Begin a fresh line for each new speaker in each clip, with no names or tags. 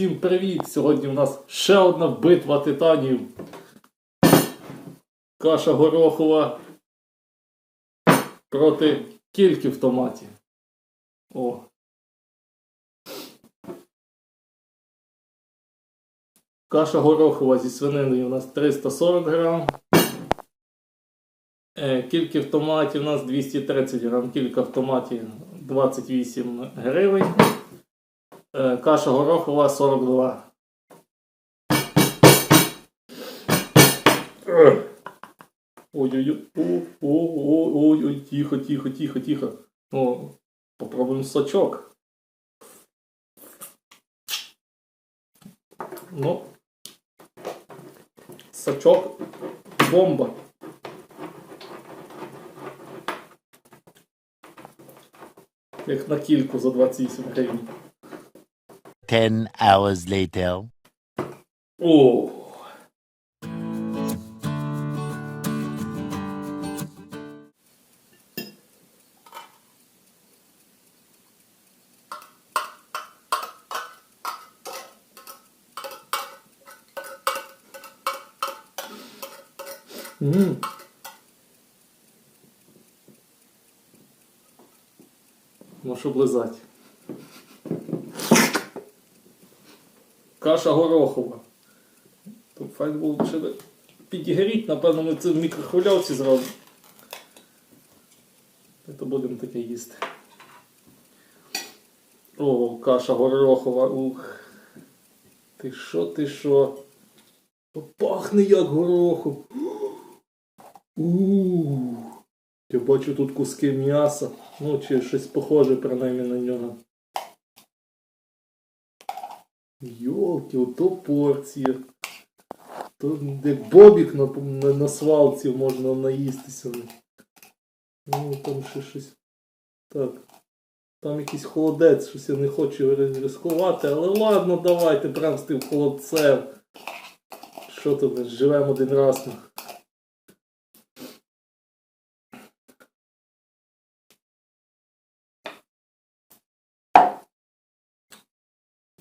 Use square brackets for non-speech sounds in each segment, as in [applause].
всім привіт! Сьогодні у нас ще одна битва титанів. Каша горохова проти кільки в томаті. О. Каша горохова зі свининою у нас 340 грам. Е, Кільки в томаті у нас 230 грам, кілька в томаті 28 гривень. Е, Каша горохова 42. Ой-ой-ой, тихо, тихо, тихо, тихо. О, попробуем сочок. Ну, сочок бомба. Як на кільку за 28 гривень.
10 hours later.
О. Ммм. Можу облизати. Каша горохова. Тут файт був ще підігріть, напевно, ми це в мікрохвильовці зробимо. То будемо таке їсти. О, каша горохова. Ух. Ти що, ти що? Пахне як горохом. [gasps] Ууу. Я бачу тут куски м'яса. Ну, чи щось похоже принаймні на нього. Йолки, ото порція. То де бобік на, на, на свалці можна наїстися. Ну, там ще щось. Так. Там якийсь холодець, щось я не хочу ри- ризикувати, але ладно, давайте прям з тим холодцем. Що тут, живемо один раз.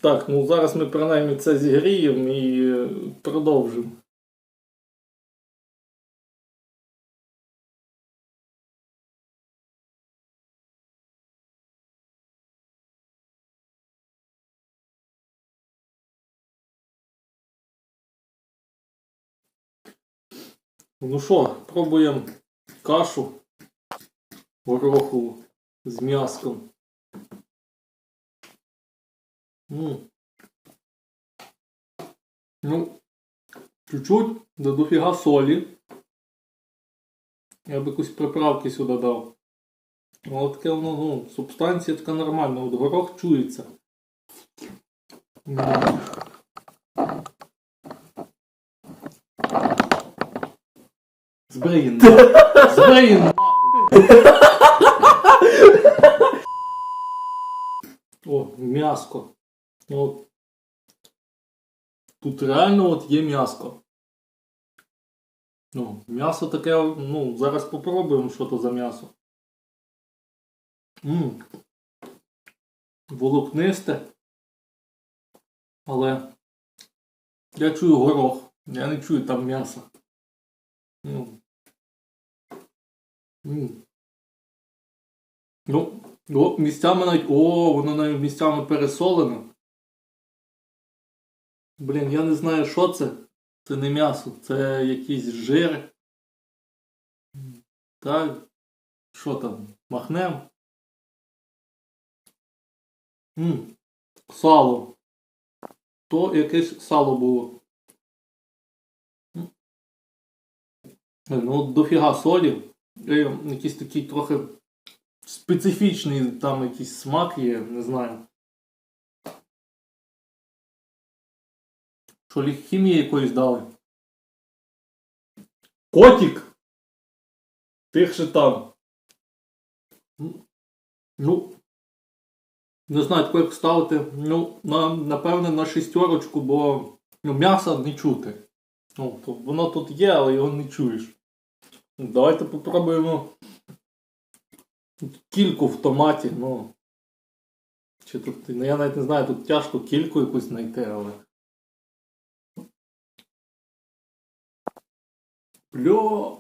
Так, ну зараз ми принаймні це зігріємо і е, продовжимо. Ну що, пробуємо кашу горохову з м'яском. М. Ну, чуть-чуть, да дофіга солі. Я б якусь приправки сюди дав. Але таке воно, ну, субстанція така нормальна, от горох чується. М. Збриєн. [laughs] нахуй. Нахуй. О, м'яско. Ну, От. Тут реально от є м'яско. Ну, м'ясо таке, ну, зараз попробуємо, що то за м'ясо. Волокнисте. Але я чую горох. Я не чую там м'яса. Ну. Ну, місцями навіть. О, воно навіть місцями пересолене. Блін, я не знаю, що це. Це не м'ясо, це якийсь жир. Так. Що там? Махнем? М, Сало. То якесь сало було. Ну, дофіга солі. І якийсь такий трохи специфічний там якийсь смак є, не знаю. Що лі хімії якоїсь дали? Котик! Тих ще там. Ну. Не знаю, таку як ставити. Ну, на, напевне, на шістерочку, бо ну, м'яса не чути. Ну, то воно тут є, але його не чуєш. Давайте попробуємо кільку в томаті, ну. Чи тут, ну я навіть не знаю, тут тяжко кільку якусь знайти, але. Бля.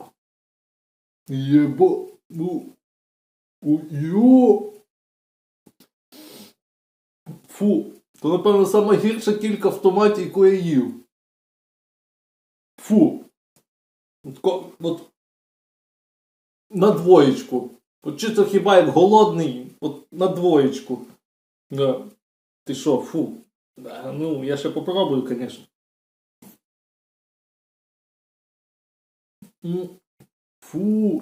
Єбо. Ну. О, Йо. Фу. То, напевно, сама гірша кілька в томаті, яку я їв. Фу. От, от на двоєчку. От чисто хіба як голодний, от на двоєчку. Да. Ти що, фу. Да, ну, я ще попробую, звісно. Ну, Фу.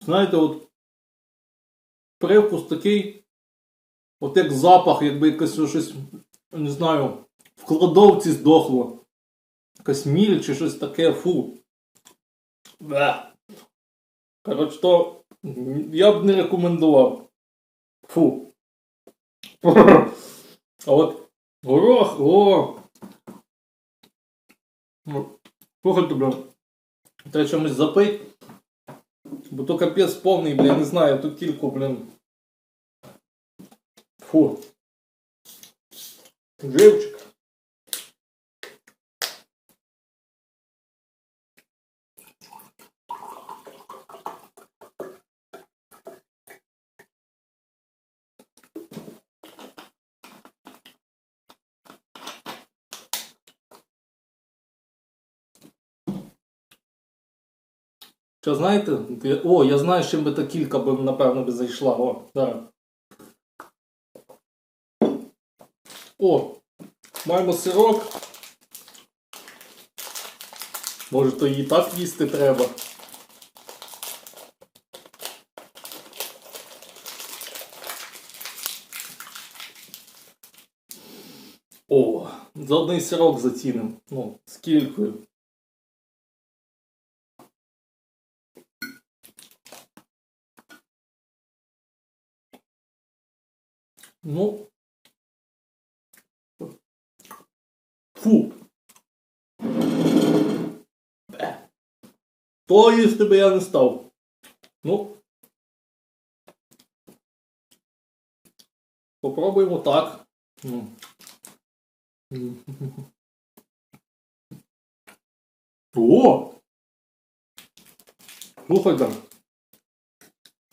Знаєте, от привкус такий, от як запах, якби якесь щось, не знаю, в кладовці здохло. Якась міль чи щось таке, фу. Да. Коротше, то я б не рекомендував. Фу. [laughs] А от горох, о. Ну, Слухайте, бля. Треба чомусь запить. Бо то капець повний, бля, не знаю, тут кільку, блін. Фу. Живчик. Що знаєте? О, я знаю, чим би та кілька би, напевно, би зайшла. О, зараз. О, маємо сирок. Може, то її так їсти треба. О, за одний сирок зацінимо. Ну, з кількою. Ну. Фу. То їсти би я не став. Ну. Попробуємо так. О! Слухайте.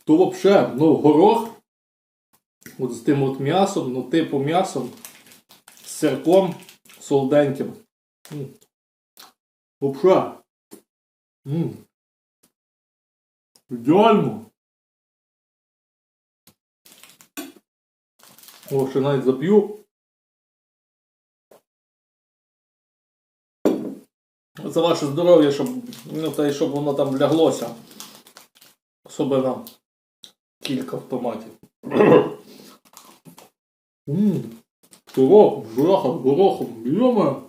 То вообще, ну, горох. От з тим от м'ясом, ну типу м'ясом, з сирком солоденьким. Вообще. Ідеально. О, ще навіть зап'ю. За ваше здоров'я, щоб, ну, та й щоб воно там вляглося. Особливо кілька автоматів. Ммм, горох, жраха, горохом, йома.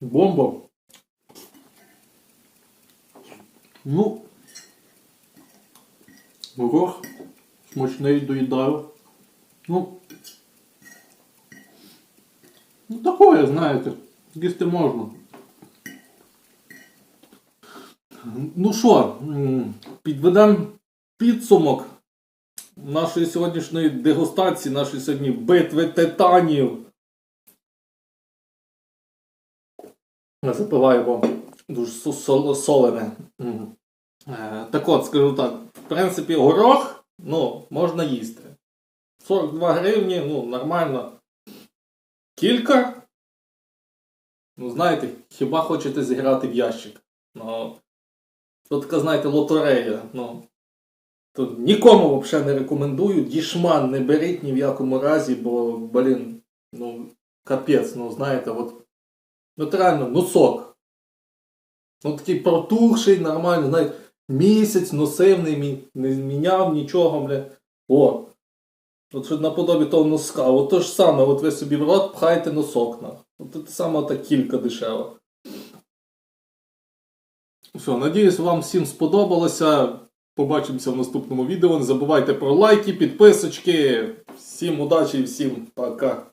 Бомба. Ну, горох смачний доїдаю. Ну, ну такое, знаєте, їсти можна. Ну що, підведемо підсумок нашої сьогоднішньої дегустації, нашої сьогодні битви титанів. Запиваю, бо дуже солене. Е, Так от, скажу так, в принципі, горох, ну, можна їсти. 42 гривні, ну, нормально. Кілька. Ну, знаєте, хіба хочете зіграти в ящик? Ну, то така, знаєте, лотерея. Ну, то нікому взагалі не рекомендую. Дішман не беріть ні в якому разі, бо, блін, ну, капець, ну, знаєте, от. От реально, ну сок. Ну такий протухший, нормально, знаєте, місяць носив, не, не міняв нічого, бля. О. От що наподобі того носка. От то ж саме, от ви собі в рот пхаєте носок на. От це саме та кілька дешева. Все, надіюсь, вам всім сподобалося. Побачимося в наступному відео. Не забувайте про лайки, підписочки. Всім удачі і всім пока.